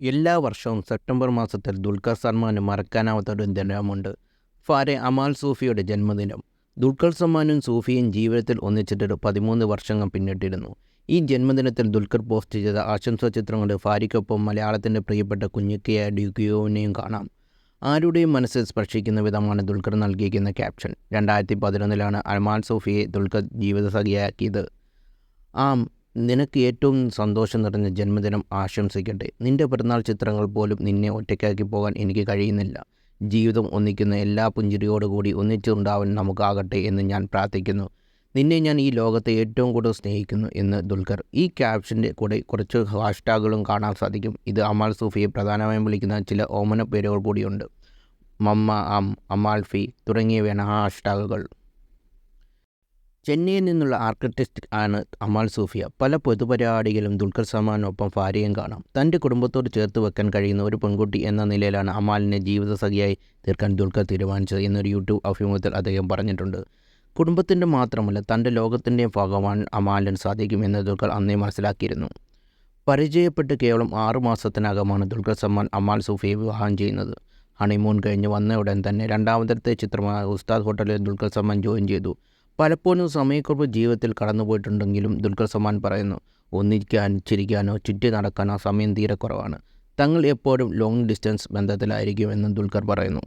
എല്ലാ വർഷവും സെപ്റ്റംബർ മാസത്തിൽ ദുൽഖർ സൽമാന് മറക്കാനാവാത്ത ഒരു ദിനമുണ്ട് ഫാരെ അമാൽ സൂഫിയുടെ ജന്മദിനം. ദുൽഖർ സൽമാനും സൂഫിയും ജീവിതത്തിൽ ഒന്നിച്ചിട്ടൊരു പതിമൂന്ന് വർഷങ്ങൾ പിന്നിട്ടിരുന്നു. ഈ ജന്മദിനത്തിൽ ദുൽഖർ പോസ്റ്റ് ചെയ്ത ആശംസാ ചിത്രങ്ങളുടെ ഫാരിക്കൊപ്പം മലയാളത്തിന്റെ പ്രിയപ്പെട്ട കുഞ്ഞിക്കയായ ഡ്യൂക്കിയോവിനെയും കാണാം. ആരുടെയും മനസ്സിൽ സ്പർശിക്കുന്ന വിധമാണ് ദുൽഖർ നൽകിയിരിക്കുന്ന ക്യാപ്ഷൻ. രണ്ടായിരത്തി പതിനൊന്നിലാണ് അമാൽ സൂഫിയെ ദുൽഖർ ജീവിതസഖിയാക്കിയത്. ആം നിനക്ക് ഏറ്റവും സന്തോഷം നിറഞ്ഞ ജന്മദിനം ആശംസിക്കട്ടെ. നിന്റെ പിറന്നാൾ ചിത്രങ്ങൾ പോലും നിന്നെ ഒറ്റയ്ക്കാക്കി പോകാൻ എനിക്ക് കഴിയുന്നില്ല. ജീവിതം ഒന്നിക്കുന്ന എല്ലാ പുഞ്ചിരിയോടുകൂടി ഒന്നിച്ചുണ്ടാവാൻ നമുക്കാകട്ടെ എന്ന് ഞാൻ പ്രാർത്ഥിക്കുന്നു. നിന്നെ ഞാൻ ഈ ലോകത്തെ ഏറ്റവും കൂടുതൽ സ്നേഹിക്കുന്നു എന്ന് ദുൽഖർ. ഈ ക്യാപ്ഷന്റെ കൂടെ കുറച്ച് ഹാഷ്ടാഗുകളും കാണാൻ സാധിക്കും. ഇത് അമാൽ സൂഫിയെ പ്രധാനമായും വിളിക്കുന്ന ചില ഓമന പേരുകൾ കൂടിയുണ്ട്. മമ്മ അം അമാൽഫി തുടങ്ങിയവയാണ് ഹാഷ്ടാഗുകൾ. ചെന്നൈയിൽ നിന്നുള്ള ആർക്കിടെക്റ്റ് ആണ് അമാൽ സൂഫിയ. പല പൊതുപരിപാടികളും ദുൽഖർ സൽമാനൊപ്പം ഭാര്യയും കാണാം. തന്റെ കുടുംബത്തോട് ചേർത്ത് വെക്കാൻ കഴിയുന്ന ഒരു പെൺകുട്ടി എന്ന നിലയിലാണ് അമാലിനെ ജീവിതസഖിയായി തീർക്കാൻ ദുൽഖർ തീരുമാനിച്ചത് എന്നൊരു യൂട്യൂബ് അഭിമുഖത്തിൽ അദ്ദേഹം പറഞ്ഞിട്ടുണ്ട്. കുടുംബത്തിന്റെ മാത്രമല്ല തന്റെ ലോകത്തിന്റെയും ഭാഗമാൻ അമാലിന് സാധിക്കുമെന്ന് ദുൽഖർ അന്നേ മനസ്സിലാക്കിയിരുന്നു. പരിചയപ്പെട്ട് കേവലം ആറു മാസത്തിനകമാണ് ദുൽഖർ സൽമാൻ അമാൽ സൂഫിയെ വിവാഹം ചെയ്യുന്നത്. ഹണിമൂൺ കഴിഞ്ഞ് വന്ന ഉടൻ തന്നെ രണ്ടാമത്തെ ചിത്രമായ ഉസ്താദ് ഹോട്ടലിൽ ദുൽഖർ സൽമാൻ ജോയിൻ ചെയ്തു. പലപ്പോഴും സമയക്കുറവ് ജീവിതത്തിൽ കടന്നുപോയിട്ടുണ്ടെങ്കിലും ദുൽഖർ സൽമാൻ പറയുന്നു ഒന്നിക്കാൻ ചിരിക്കാനോ ചുറ്റി നടക്കാനോ സമയം തീരെ കുറവാണ്. തങ്ങൾ എപ്പോഴും ലോങ് ഡിസ്റ്റൻസ് ബന്ധത്തിലായിരിക്കുമെന്നും ദുൽഖർ പറയുന്നു.